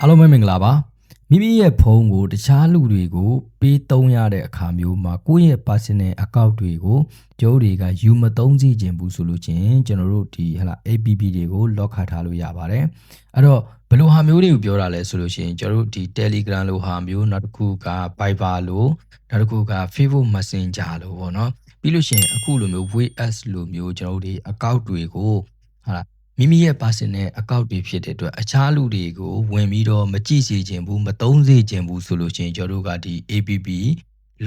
အားလုံးပဲမင်္ဂလာပါမိမိရဲ့ဖုန်းကိုတခြားလူတွေကိုပေးသုံးရတဲ့အခါမျိုးမှာကိုယ့်ရဲ့ personal account တွေကိုကျိုးတွေကယူမသုံးစေချင်ဘူးဆိုလို့ချင်းကျွန်တော်တို့ဒီဟလာ APP တွေကို lock ခတ်ထားလို့ရပါတယ်အဲ့တော့ဘယ်လိုဟာမျိုးတွေကိုပြောတာလဲဆိုလို့ရှိရင်ကျွန်တော်တို့ဒီ Telegram လိုဟာမျိုးနောက်တစ်ခုက Viber လိုနောက်တစ်ခုက Facebook Messenger လိုပေါ့နော်ပြီးလို့ရှိရင်အခုလိုမျိုး WeS လိုမျိုးကျွန်တော်တို့ဒီ account တွေကိုဟာလာ မိမိရဲ့ personal account တွေဖြစ်တဲ့အတွက်အခြားလူတွေကိုဝင်ပြီးတော့မကြည့်စေခြင်းဘူးမသုံးစေခြင်းဘူးဆိုလို့ရှိရင်ကျွန်တော်တို့ကဒီ APP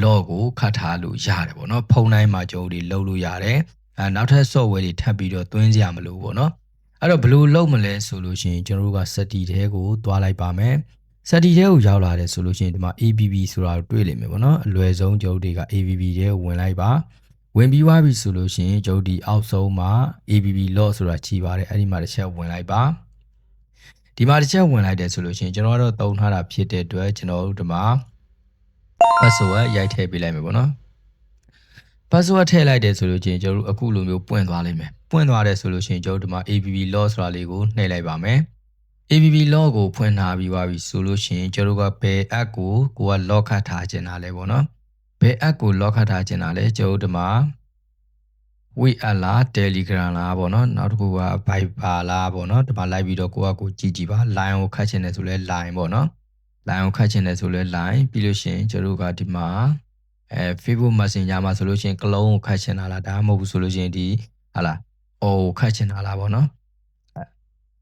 log ကိုခတ်ထားလို့ရတယ်ပေါ့နော်ဖုန်းတိုင်းမှာကျွန်တော်တို့လုပ်လို့ရတယ်အဲနောက်ထပ် software တွေထပ်ပြီးတော့သွင်းကြရမလို့ပေါ့နော်အဲ့တော့ဘယ်လိုလုပ်မလဲဆိုလို့ရှိရင်ကျွန်တော်တို့က setting ထဲကိုသွားလိုက်ပါမယ် setting ထဲကိုရောက်လာတယ်ဆိုလို့ရှိရင်ဒီမှာ APP ဆိုတာကိုတွေ့လိမ့်မယ်ပေါ့နော်အလွယ်ဆုံးကျွန်တော်တို့တွေက APP ထဲကိုဝင်လိုက်ပါ ဝင်ပြီးသွားပြီဆိုလို့ရှိရင်ကျုပ်ဒီအောက်ဆုံးမှာ ABB law ဆိုတာခြီးပါတယ်အဲ့ဒီမှာတစ်ချက်ဝင်လိုက်ပါဒီမှာတစ်ချက်ဝင်လိုက်တယ်ဆိုလို့ရှိရင်ကျွန်တော်ကတော့တုံထားတာဖြစ်တဲ့အတွက်ကျွန်တော်တို့ဒီမှာ password ရိုက်ထည့်ပေးလိုက်မယ်ပေါ့နော် password ထည့်လိုက်တယ်ဆိုလို့ရှိရင်ကျွန်တော်တို့အခုလိုမျိုးပွင့်သွားလိမ့်မယ်ပွင့်သွားတယ်ဆိုလို့ရှိရင်ကျွန်တော်တို့ဒီမှာ ABB law ဆိုတာလေးကိုနှိပ်လိုက်ပါမယ် ABB log ကိုဖွင့်ထားပြီးပါပြီဆိုလို့ရှိရင်ကျွန်တော်တို့ကဘယ် app ကိုကိုက log ခတ်ထားခြင်းတာလဲပေါ့နော်ဘ ယ် app ကို log ခတ်ထားခြင်းတာလဲကျွန်တော်တို့ဒီမှာ we app လား telegram လားပေါ့နော်နောက်တစ်ခုက viber လားပေါ့နော်ဒီမှာလိုက်ပြီးတော့ကိုကကိုကြည့်ကြည့်ပါ line ကိုခတ်ခြင်းတယ်ဆိုလဲ line ပေါ့နော် line ကိုခတ်ခြင်းတယ်ဆိုလဲ line ပြီးလို့ရှိရင်ကျွန်တော်တို့ကဒီမှာအဲ Facebook Messenger မှာဆိုလို့ရှိရင် clone ကိုခတ်ခြင်းတာလားဒါမှမဟုတ်ဘူးဆိုလို့ရှိရင်ဒီဟာလား O ကိုခတ်ခြင်းတာလားပေါ့နော်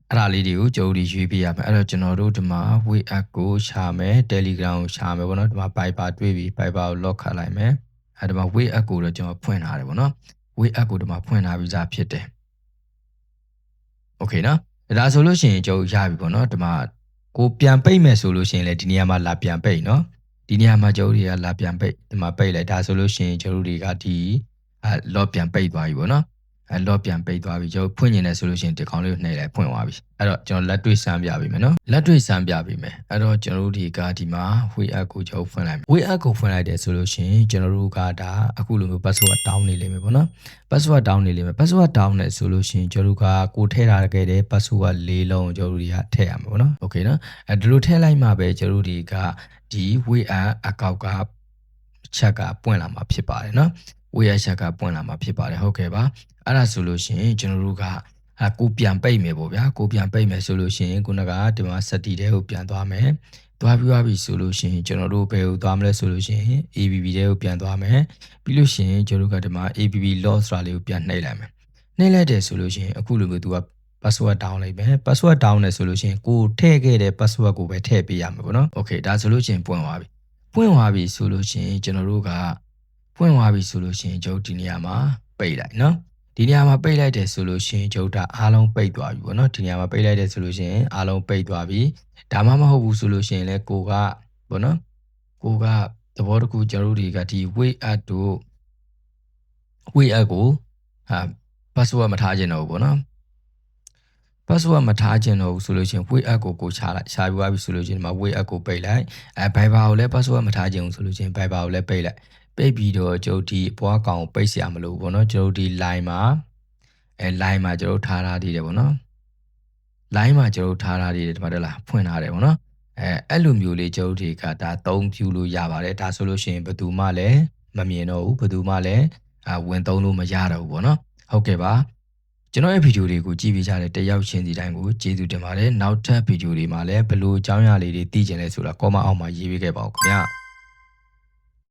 အဲ့ဒါလေးတွေကိုကြိုးဒီရွေးပြရမယ်အဲ့တော့ကျွန်တော်တို့ဒီမှာ we app ကိုရှာမယ် telegram ကိုရှာမယ်ပေါ့နော်ဒီမှာ viber တွေ့ပြီ viber ကို lock ခတ်လိုက်မယ်အဲ့ဒီမှာ we app ကိုတော့ကျွန်တော်ဖွင့်ထားတယ်ပေါ့နော် we app ကိုဒီမှာဖွင့်ထားပြီးသားဖြစ်တယ် okay နော်ဒါဆိုလို့ရှိရင်ကျွန်တော်ရပြီပေါ့နော်ဒီမှာကိုပြန်ပိတ်မယ်ဆိုလို့ရှိရင်လည်းဒီနေရာမှာလာပြန်ပိတ်နော်ဒီနေရာမှာကျွန်တော်တွေကလာပြန်ပိတ်ဒီမှာပိတ်လိုက်ဒါဆိုလို့ရှိရင်ကျွန်တော်တွေကဒီအဲ lock ပြန်ပိတ်သွားပြီပေါ့နော် အဲ lock ပြန်ပိတ်သွားပြီကျွန်တော်ဖွင့်နေတယ်ဆိုလို့ရှိရင်ဒီကောင်လေးကိုနှိပ်လိုက်ဖွင့်သွားပြီအဲ့တော့ကျွန်တော်လက်တွေ့စမ်းပြပေးမယ်နော်လက်တွေ့စမ်းပြပေးမယ်အဲ့တော့ကျွန်တော်တို့ဒီကဒီမှာ we app ကိုကျွန်တော်ဖွင့်လိုက်မယ် we app ကိုဖွင့်လိုက်တယ်ဆိုလို့ရှိရင်ကျွန်တော်တို့ကဒါအခုလိုမျိုး password down နေလိမ့်မယ်ပေါ့နော် password down နေလိမ့်မယ် password down နေဆိုလို့ရှိရင်ကျွန်တော်တို့ကကိုထည့်ထားခဲ့တဲ့ password ၄လုံးကျွန်တော်တို့တွေကထည့်ရမှာပေါ့နော် okay နော်အဲဒီလိုထည့်လိုက်မှပဲကျွန်တော်တို့တွေကဒီ we app account ကချက်ကပွင့်လာမှာဖြစ်ပါတယ်နော် we app ချက်ကပွင့်လာမှာဖြစ်ပါတယ်ဟုတ်ကဲ့ပါအဲ့ဒါဆိုလို့ရှိရင်ကျွန်တော်တို့ကအာကိုပြန်ပိတ်မယ်ပေါ့ဗျာကိုပြန်ပိတ်မယ်ဆိုလို့ရှိရင်ခုနကဒီမှာ set တဲကိုပြန်သွားမယ်သွားပြီးသွားပြီဆိုလို့ရှိရင်ကျွန်တော်တို့ဘယ်ကိုသွားမလဲဆိုလို့ရှိရင် ABB တဲကိုပြန်သွားမယ်ပြီးလို့ရှိရင်ကျွန်တော်တို့ကဒီမှာ ABB loss ဆိုတာလေးကိုပြန်နှိပ်လိုက်မယ်နှိပ်လိုက်တယ်ဆိုလို့ရှိရင်အခုလိုမျိုးသူက password down လိုက်မယ် password down တယ်ဆိုလို့ရှိရင်ကိုထည့်ခဲ့တဲ့ password ကိုပဲထည့်ပေးရမှာပေါ့နော် okay ဒါဆိုလို့ရှိရင်ပွင့်သွားပြီပွင့်သွားပြီဆိုလို့ရှိရင်ကျွန်တော်တို့က ပွင့်သွားပြီဆိုလို့ရှိရင်ကျွန်တော်ဒီနေရာမှာပိတ်လိုက်နော်ဒီနေရာမှာပိတ်လိုက်တယ်ဆိုလို့ရှိရင်ကျုပ်ဒါအားလုံးပိတ်သွားပြီပေါ့နော်ဒီနေရာမှာပိတ်လိုက်တယ်ဆိုလို့ရှိရင်အားလုံးပိတ်သွားပြီဒါမှမဟုတ်ဘူးဆိုလို့ရှိရင်လည်းကိုကပေါ့နော်ကိုကသဘောတကူကျွန်တော်တို့တွေကဒီ wait at တို့ wait at ကိုဟာ password မထားခြင်းတော့ဘူးပေါ့နော် password မထားခြင်းတော့ဘူးဆိုလို့ရှိရင် wait app ကိုကိုချလိုက်ရှာပြီးသွားပြီဆိုလို့ရှိရင်ဒီမှာ wait app ကိုပိတ်လိုက်အဲ Viber ကိုလည်း password မထားခြင်းဘူးဆိုလို့ရှိရင် Viber ကိုလည်းပိတ်လိုက် ပိတ်ပြီးတော့ကျုပ်ဒီအပွားကောင်ကိုပိတ်เสียမလို့ပေါ့နော်ကျုပ်ဒီ line မှာအဲ line မှာကျုပ်ထားထားသေးတယ်ပေါ့နော် line မှာကျုပ်ထားထားသေးတယ်ဒီမှာတက်လာဖွင့်ထားတယ်ပေါ့နော်အဲအဲ့လိုမျိုးလေးကျုပ်တွေကဒါသုံးပြလို့ရပါတယ်ဒါဆိုလို့ရှိရင်ဘယ်သူမှလည်းမမြင်တော့ဘူးဘယ်သူမှလည်းအဝင်သုံးလို့မရတော့ဘူးပေါ့နော်ဟုတ်ကဲ့ပါကျွန်တော်ရဲ့ဗီဒီယိုတွေကိုကြည့်ပေးကြတဲ့တယောက်ချင်းစီတိုင်းကိုကျေးဇူးတင်ပါတယ်နောက်ထပ်ဗီဒီယိုတွေမှာလည်းဘယ်လိုအကြောင်းအရာလေးတွေသိကျင်လဲဆိုတာ comment အောက်မှာရေးပေးခဲ့ပါဦးခင်ဗျာ